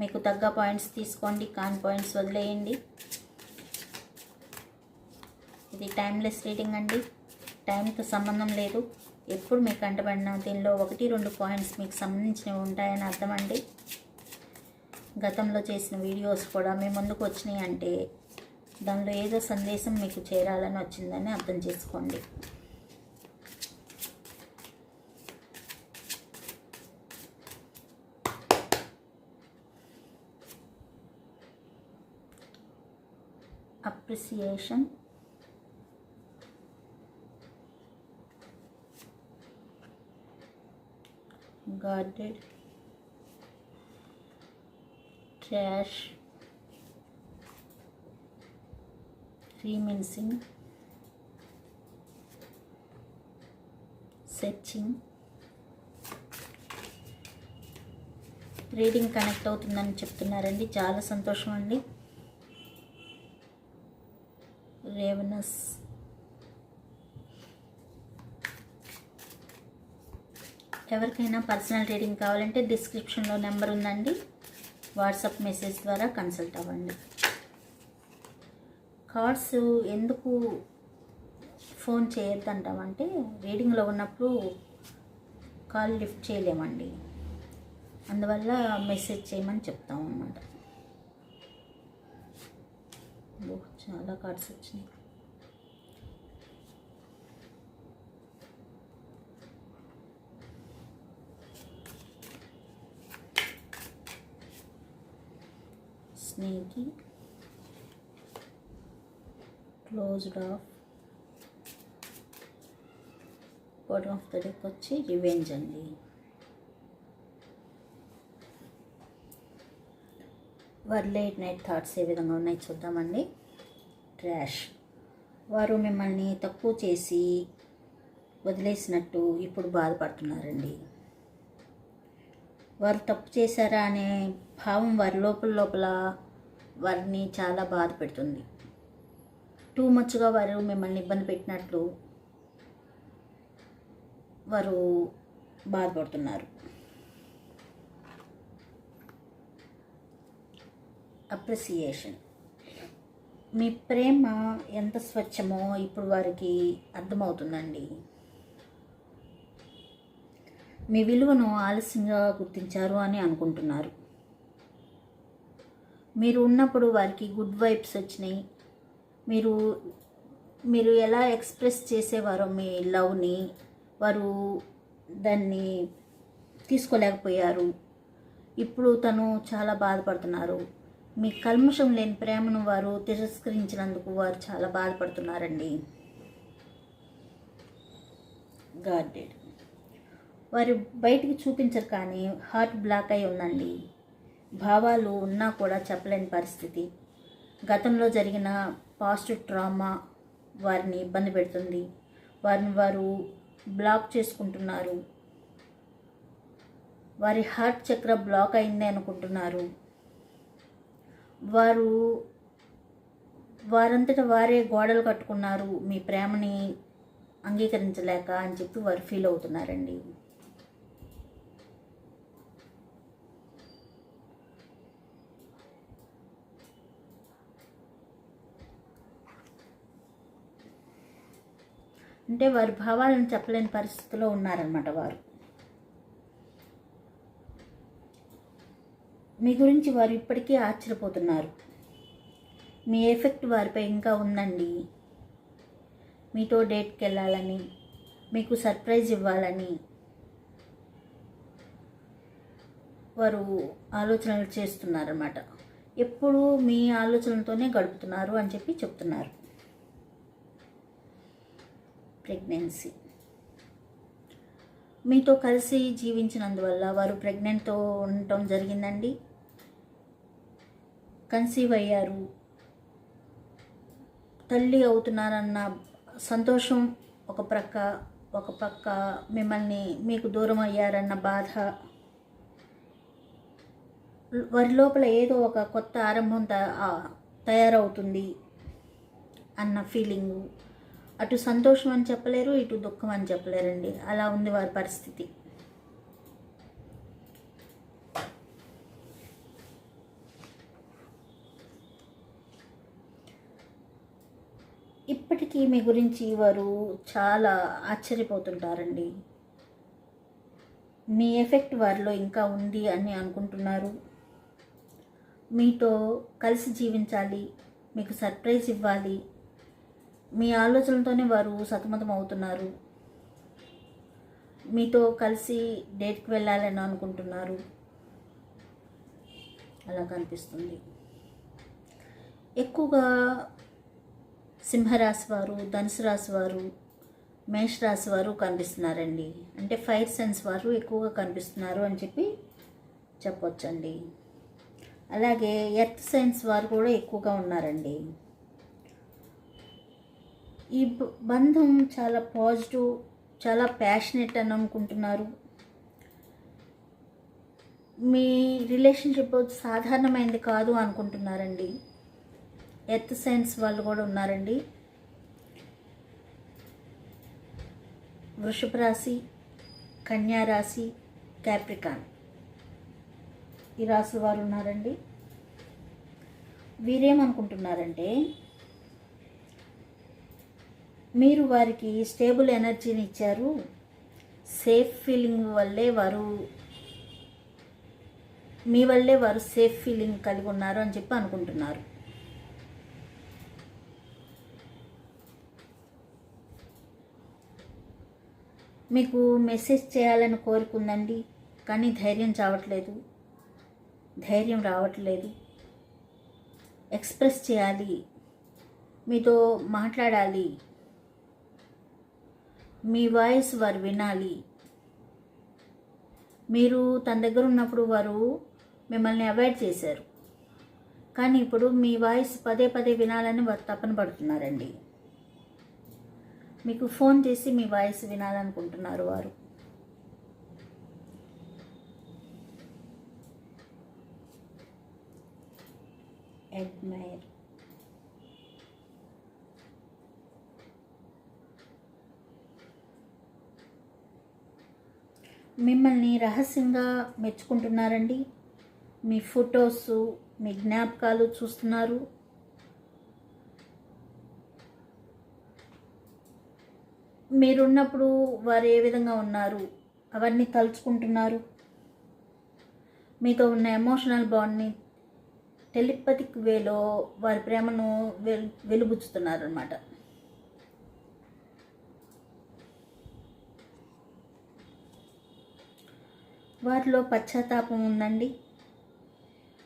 మీకు తగ్గ పాయింట్స్ తీసుకోండి కాన్ పాయింట్స్ వదిలేయండి. ఇది టైమ్లెస్ రీడింగ్ అండి. టైంతో సంబంధం లేదు. ఎప్పుడు మీకు అంటబడిన దీనిలో ఒకటి రెండు పాయింట్స్ మీకు సంబంధించినవి ఉంటాయని అర్థం అండి. గతంలో చేసిన వీడియోస్ కూడా మీ ముందుకు వచ్చినాయి అంటే దానిలో ఏదో సందేశం మీకు చేరాలని వచ్చిందని అర్థం చేసుకోండి. Appreciation guarded trash remincing searching reading connect అవుతుందని చెప్తున్నారండి చాలా సంతోషం అండి రేవనస్. ఎవరికైనా పర్సనల్ రీడింగ్ కావాలంటే డిస్క్రిప్షన్లో నెంబర్ ఉందండి. వాట్సాప్ మెసేజ్ ద్వారా కన్సల్ట్ అవ్వండి. కార్డ్స్ ఎందుకు ఫోన్ చేయొద్దంటామంటే రీడింగ్లో ఉన్నప్పుడు కాల్ లిఫ్ట్ చేయలేమండి. అందువల్ల మెసేజ్ చేయమని చెప్తాం అన్నమాట. చాలా కార్డ్స్ వచ్చినాయి. Sneaky closed off bottom of the deck వచ్చి రివెంజ్ అండి. వర్లేట్ లేట్ నైట్ థాట్స్ ఏ విధంగా ఉన్నాయి చూద్దామండి. ట్రాష్. వారు మిమ్మల్ని తక్కువ చేసి వదిలేసినట్టు ఇప్పుడు బాధపడుతున్నారండి. వారు తప్పు చేశారా అనే భావం వారి లోపల లోపల వారిని చాలా బాధ పెడుతుంది. టూ మచ్గా వారు మిమ్మల్ని ఇబ్బంది పెట్టినట్లు వారు బాధపడుతున్నారు. అప్రిసియేషన్. మీ ప్రేమ ఎంత స్వచ్ఛమో ఇప్పుడు వారికి అర్థమవుతుందండి. మీ విలువను ఆలస్యంగా గుర్తించారు అని అనుకుంటున్నారు. మీరు ఉన్నప్పుడు వారికి గుడ్ వైబ్స్ వచ్చినాయి. మీరు మీరు ఎలా ఎక్స్ప్రెస్ చేసేవారో మీ లవ్ని వారు దాన్ని తీసుకోలేకపోయారు. ఇప్పుడు తను చాలా బాధపడుతున్నారు. మీ కల్మషం లేని ప్రేమను వారు తిరస్కరించినందుకు వారు చాలా బాధపడుతున్నారండి. గార్డెడ్ వారు బయటికి చూపించరు కానీ హార్ట్ బ్లాక్ అయి ఉందండి. భావాలు ఉన్నా కూడా చెప్పలేని పరిస్థితి. గతంలో జరిగిన పాస్ట్ ట్రామా వారిని ఇబ్బంది పెడుతుంది. వారిని వారు బ్లాక్ చేసుకుంటున్నారు. వారి హార్ట్ చక్ర బ్లాక్ అయింది అనుకుంటున్నారు. వారు వారంతట వారే గోడలు కట్టుకున్నారు. మీ ప్రేమని అంగీకరించలేక అని చెప్పి వారు ఫీల్ అవుతున్నారండి. అంటే వారి భావాలను చెప్పలేని పరిస్థితిలో ఉన్నారనమాట వారు. మీ గురించి వారు ఇప్పటికీ ఆశ్చర్యపోతున్నారు. మీ ఎఫెక్ట్ వారిపై ఇంకా ఉందండి. మీతో డేట్కి వెళ్ళాలని మీకు సర్ప్రైజ్ ఇవ్వాలని వారు ఆలోచనలు చేస్తున్నారన్నమాట. ఎప్పుడు మీ ఆలోచనలతోనే గడుపుతున్నారు అని చెప్పి చెప్తున్నారు. ప్రెగ్నెన్సీ. మీతో కలిసి జీవించినందువల్ల వారు ప్రెగ్నెంట్తో ఉండటం జరిగిందండి. కన్సీవ్ అయ్యారు. తల్లి అవుతున్నారన్న సంతోషం ఒక ప్రక్క ఒక పక్క మిమ్మల్ని మీకు దూరం అయ్యారన్న బాధ. వారి లోపల ఏదో ఒక కొత్త ఆరంభం త- తయారవుతుంది అన్న ఫీలింగు. అటు సంతోషం అని చెప్పలేరు ఇటు దుఃఖం అని చెప్పలేరండి. అలా ఉంది వారి పరిస్థితి. ఈమె గురించి వారు చాలా ఆశ్చర్యపోతుంటారండి. మీ ఎఫెక్ట్ వారిలో ఇంకా ఉంది అని అనుకుంటున్నారు. మీతో కలిసి జీవించాలి. మీకు సర్ప్రైజ్ ఇవ్వాలి. మీ ఆలోచనలతోనే వారు సతమతం అవుతున్నారు. మీతో కలిసి డేట్కి వెళ్ళాలని అనుకుంటున్నారు. అలా కనిపిస్తుంది. ఎక్కువగా సింహరాశి వారు ధనుసు రాశి వారు మేషరాశి వారు కనిపిస్తున్నారండి. అంటే ఫైర్ సెన్స్ వారు ఎక్కువగా కనిపిస్తున్నారు అని చెప్పి చెప్పొచ్చండి. అలాగే ఎర్త్ సైన్స్ వారు కూడా ఎక్కువగా ఉన్నారండి. ఈ బంధం చాలా పాజిటివ్ చాలా ప్యాషనెట్ అని అనుకుంటున్నారు. మీ రిలేషన్షిప్ సాధారణమైనది కాదు అనుకుంటున్నారండి. ఎర్త్ సైన్స్ వాళ్ళు కూడా ఉన్నారండి. వృషభ రాశి కన్యా రాశి క్యాప్రికాన్. ఈ రాశి వారు ఉన్నారండి. వీరేమనుకుంటున్నారంటే మీరు వారికి స్టేబుల్ ఎనర్జీని ఇచ్చారు సేఫ్ ఫీలింగ్ వల్లే వారు మీ వల్లే వారు సేఫ్ ఫీలింగ్ కలిగి ఉన్నారు అని చెప్పి అనుకుంటున్నారు. మీకు మెసేజ్ చేయాలని కోరుకుందండి కానీ ధైర్యం చావట్లేదు. ధైర్యం రావట్లేదు. ఎక్స్ప్రెస్ చేయాలి. మీతో మాట్లాడాలి. మీ వాయిస్ వారు వినాలి. మీరు తన దగ్గర ఉన్నప్పుడు వారు మిమ్మల్ని అవాయిడ్ చేశారు. కానీ ఇప్పుడు మీ వాయిస్ పదే పదే వినాలని వారు తపన పడుతున్నారండి. మీకు ఫోన్ చేసి మీ వాయిస్ వినాలనుకుంటున్నారు వారు. అడ్మైర్ మిమ్మల్ని రహస్యంగా మెచ్చుకుంటున్నారండి. మీ ఫొటోస్ మీ జ్ఞాపకాలు చూస్తున్నారు. మీరున్నప్పుడు వారు ఏ విధంగా ఉన్నారు? అవన్నీ తలుచుకుంటున్నారు? మీతో ఉన్న ఎమోషనల్ బాండ్ని టెలిపతిక్ వేలో వారి ప్రేమను వెల్ వెలుబుచ్చుతున్నారు అనమాట వారిలో పశ్చాత్తాపం ఉందండి.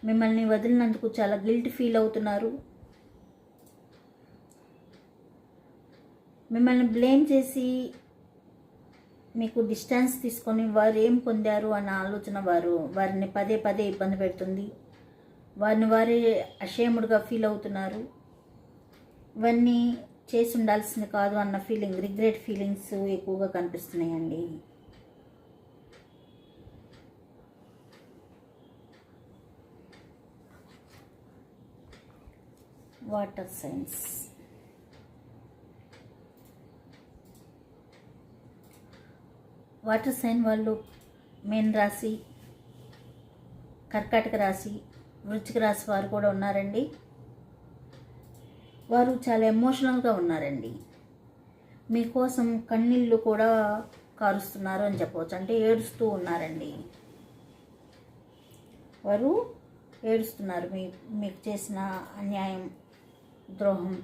మిమ్మల్ని వదిలినందుకు చాలా గిల్ట్ ఫీల్ అవుతున్నారు. మిమ్మల్ని బ్లేమ్ చేసి మీకు డిస్టెన్స్ తీసుకొని వారు ఏం పొందారు అన్న ఆలోచన వారు వారిని పదే పదే ఇబ్బంది పెడుతుంది. వారిని వారే అషేముడుగా ఫీల్ అవుతున్నారు. ఇవన్నీ చేసి ఉండాల్సింది కాదు అన్న ఫీలింగ్ రిగ్రెట్ ఫీలింగ్స్ ఎక్కువగా కనిపిస్తున్నాయండి. Water signs. వాటర్ సైన్ వాళ్ళు? మేన్ రాశి కర్కాటక రాశి వృచ్చిక రాశి వారు కూడా ఉన్నారండి. వారు చాలా ఎమోషనల్గా ఉన్నారండి. మీకోసం కన్నీళ్ళు కూడా కారుస్తున్నారు అని చెప్పవచ్చు. అంటే ఏడుస్తూ ఉన్నారండి. వారు ఏడుస్తున్నారు మీ మీకు చేసిన అన్యాయం ద్రోహం.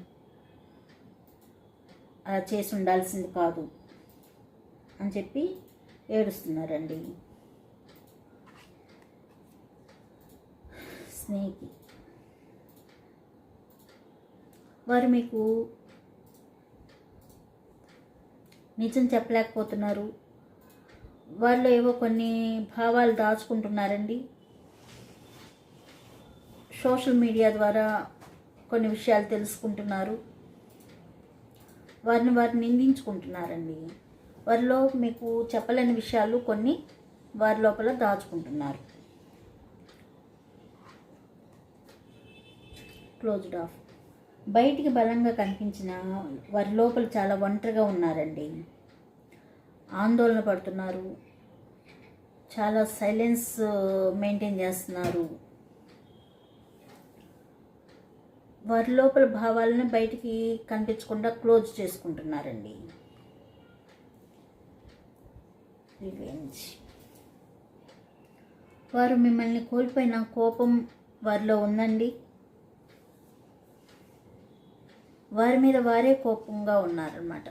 అలా చేసి ఉండాల్సింది కాదు అని చెప్పి ఏడుస్తున్నారండి. స్నేహి. వారు మీకు నిజం చెప్పలేకపోతున్నారు. వాళ్ళు ఏవో కొన్ని భావాలు దాచుకుంటున్నారండి. సోషల్ మీడియా ద్వారా కొన్ని విషయాలు తెలుసుకుంటున్నారు. వారిని వారు నిందించుకుంటున్నారండి. వారిలో మీకు చెప్పలేని విషయాలు కొన్ని వారి లోపల దాచుకుంటున్నారు. క్లోజ్డ్ ఆఫ్ బయటికి బలంగా కనిపించిన వారి లోపల చాలా ఒంటరిగా ఉన్నారండి. ఆందోళన పడుతున్నారు. చాలా సైలెన్స్ మెయింటైన్ uh, చేస్తున్నారు. వారి లోపల భావాలను బయటికి కనిపించకుండా క్లోజ్ చేసుకుంటున్నారండి. రివెంజ్ వారు మిమ్మల్ని కోల్పోయిన కోపం వారిలో ఉందండి. వారి మీద వారే కోపంగా ఉన్నారన్నమాట.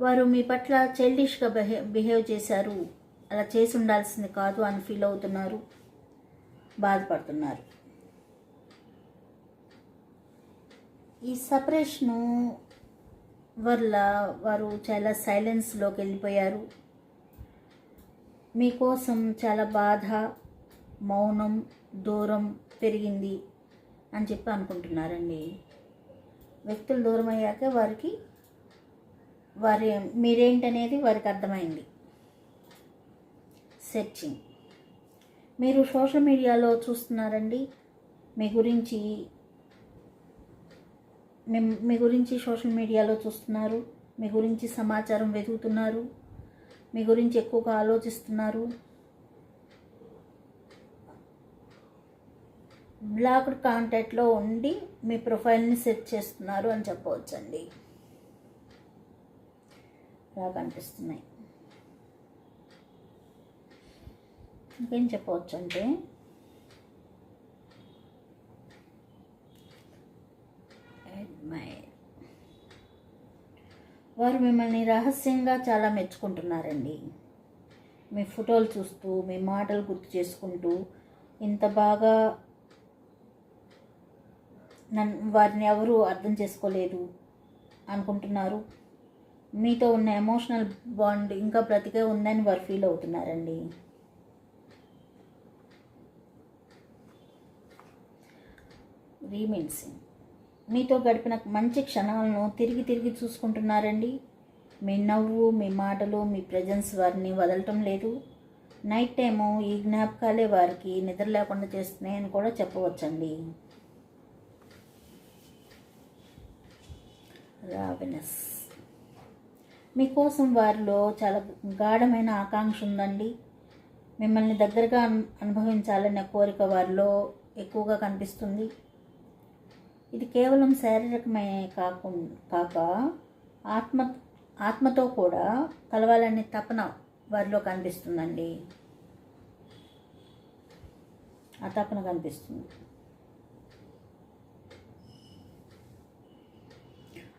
వారు మీ పట్ల చైల్డిష్గా బిహే బిహేవ్ చేశారు. అలా చేసి ఉండాల్సింది కాదు అని ఫీల్ అవుతున్నారు. బాధపడుతున్నారు. ఈ సపరేషను వల్ల వారు చాలా సైలెన్స్లోకి వెళ్ళిపోయారు. మీకోసం చాలా బాధ మౌనం దూరం పెరిగింది అని చెప్పి అనుకుంటున్నారండి. వ్యక్తులు దూరం అయ్యాక వారికి వారి మీరేంటనేది వారికి అర్థమైంది. సెర్చింగ్ మీరు సోషల్ మీడియాలో చూస్తున్నారండి. మీ గురించి మీ- గురించి సోషల్ మీడియాలో చూస్తున్నారు. మీ గురించి సమాచారం వెతుకుతున్నారు. మీ గురించి ఎక్కువగా ఆలోచిస్తున్నారు. బ్లాక్డ్ కాంటాక్ట్లో ఉండి మీ ప్రొఫైల్ని సెట్ చేస్తున్నారు అని చెప్పవచ్చండి. ఇలా కనిపిస్తున్నాయి ఇంకేం చెప్పవచ్చు అంటే అడ్మైర్ వారు మిమ్మల్ని రహస్యంగా చాలా మెచ్చుకుంటున్నారండి. మీ ఫోటోలు చూస్తూ మీ మాటలు గుర్తు చేసుకుంటూ ఇంత బాగా నన్ను వారిని ఎవరు అర్థం చేసుకోలేదు అనుకుంటున్నారు. మీతో ఉన్న ఎమోషనల్ బాండ్ ఇంకా బ్రతికే ఉందని వారు ఫీల్ అవుతున్నారండి. రీమిన్సింగ్ మీతో గడిపిన మంచి క్షణాలను తిరిగి తిరిగి చూసుకుంటున్నారండి. మీ నవ్వు మీ మాటలు మీ ప్రజెన్స్ వారిని వదలటం లేదు. నైట్ టైము ఈ జ్ఞాపకాలే వారికి నిద్ర లేకుండా చేస్తున్నాయని కూడా చెప్పవచ్చండి. రావినస్ మీకోసం వారిలో చాలా గాఢమైన ఆకాంక్ష ఉందండి. మిమ్మల్ని దగ్గరగా అనుభవించాలనే కోరిక వారిలో ఎక్కువగా కనిపిస్తుంది. ఇది కేవలం శారీరకమే కాకుండా కాక ఆత్మ ఆత్మతో కూడా కలవాలనే తపన వారిలో కనిపిస్తుందండి. ఆ తపన కనిపిస్తుంది.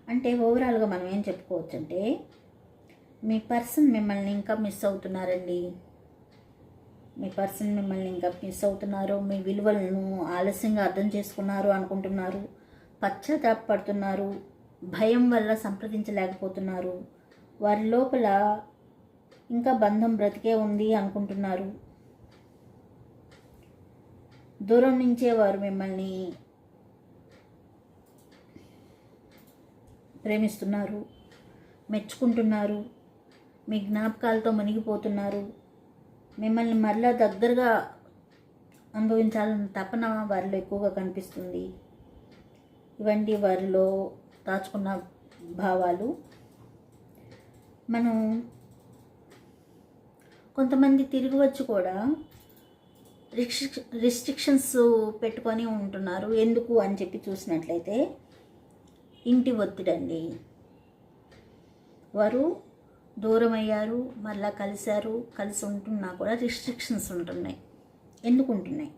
అంటే ఓవరాల్గా మనం ఏం చెప్పుకోవచ్చు అంటే మీ పర్సన్ మిమ్మల్ని ఇంకా మిస్ అవుతున్నారండి. మీ పర్సన్ మిమ్మల్ని ఇంకా మిస్ అవుతున్నారు మీ విలువలను ఆలస్యంగా అర్థం చేసుకున్నారు అనుకుంటున్నారు. పశ్చాత్తాపడుతున్నారు భయం వల్ల సంప్రదించలేకపోతున్నారు. వారి లోపల ఇంకా బంధం బ్రతికే ఉంది అనుకుంటున్నారు. దూరం నుంచే వారు మిమ్మల్ని ప్రేమిస్తున్నారు మెచ్చుకుంటున్నారు మీ జ్ఞాపకాలతో మునిగిపోతున్నారు. మిమ్మల్ని మరలా దగ్గరగా అనుభవించాలన్న తపన వారిలో ఎక్కువగా కనిపిస్తుంది. ఇవన్నీ వారిలో దాచుకున్న భావాలు. మనం కొంతమంది తిరిగి వచ్చి కూడా రిస్ట్రిక్ రిస్ట్రిక్షన్స్ పెట్టుకొని ఉంటున్నారు. ఎందుకు అని చెప్పి చూసినట్లయితే ఇంటి ఒత్తిడండి. వారు దూరం అయ్యారు మళ్ళా కలిశారు కలిసి ఉంటున్నా కూడా రిస్ట్రిక్షన్స్ ఉంటున్నాయి. ఎందుకు ఉంటున్నాయి?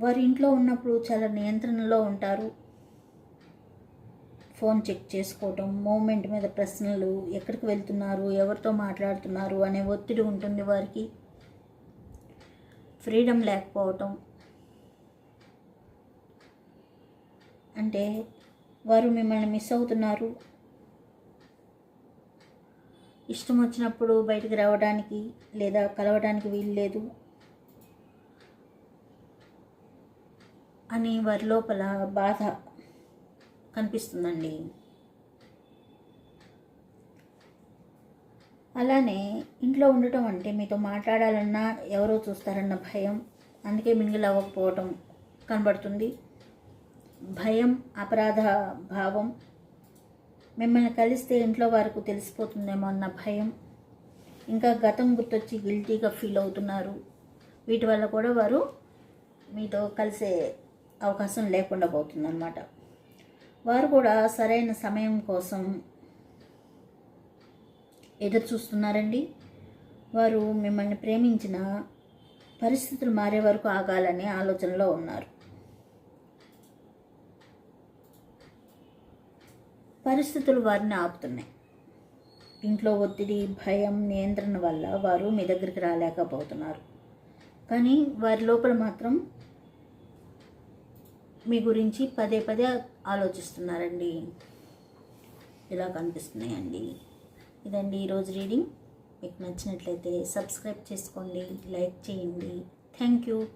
వారి ఇంట్లో ఉన్నప్పుడు చాలా నియంత్రణలో ఉంటారు. ఫోన్ చెక్ చేసుకోవటం మూమెంట్ మీద ప్రశ్నలు ఎక్కడికి వెళ్తున్నారు ఎవరితో మాట్లాడుతున్నారు అనే ఒత్తిడి ఉంటుంది వారికి. ఫ్రీడమ్ లేకపోవటం. అంటే వారు మిమ్మల్ని మిస్ అవుతున్నారు. ఇష్టం వచ్చినప్పుడు బయటికి రావడానికి లేదా కలవడానికి వీలు లేదు. అని వారి లోపల బాధ కనిపిస్తుందండి. అలానే ఇంట్లో ఉండటం అంటే మీతో మాట్లాడాలన్నా ఎవరో చూస్తారన్న భయం అందుకే మింగిల్ అవ్వకపోవటం కనబడుతుంది. భయం అపరాధ భావం మిమ్మల్ని కలిస్తే ఇంట్లో వారికి తెలిసిపోతుందేమో అన్న భయం ఇంకా గతం గుర్తొచ్చి గిల్టీగా ఫీల్ అవుతున్నారు. వీటి వల్ల కూడా వారు మీతో కలిసే అవకాశం లేకుండా పోతుందన్నమాట. వారు కూడా సరైన సమయం కోసం ఎదురు చూస్తున్నారండి. వారు మిమ్మల్ని ప్రేమించిన పరిస్థితులు మారే వరకు ఆగాలనే ఆలోచనలో ఉన్నారు. పరిస్థితులు వారిని ఆపుతున్నాయి. ఇంట్లో ఒత్తిడి భయం నియంత్రణ వల్ల వారు మీ దగ్గరికి రాలేకపోతున్నారు. కానీ వారి లోపల మాత్రం మీ గురించి పదే పదే ఆలోచిస్తున్నారండి. ఇలా కనిపిస్తున్నాయండి. ఇదండి ఈరోజు రీడింగ్. మీకు నచ్చినట్లయితే సబ్స్క్రైబ్ చేసుకోండి లైక్ చేయండి. Thank you.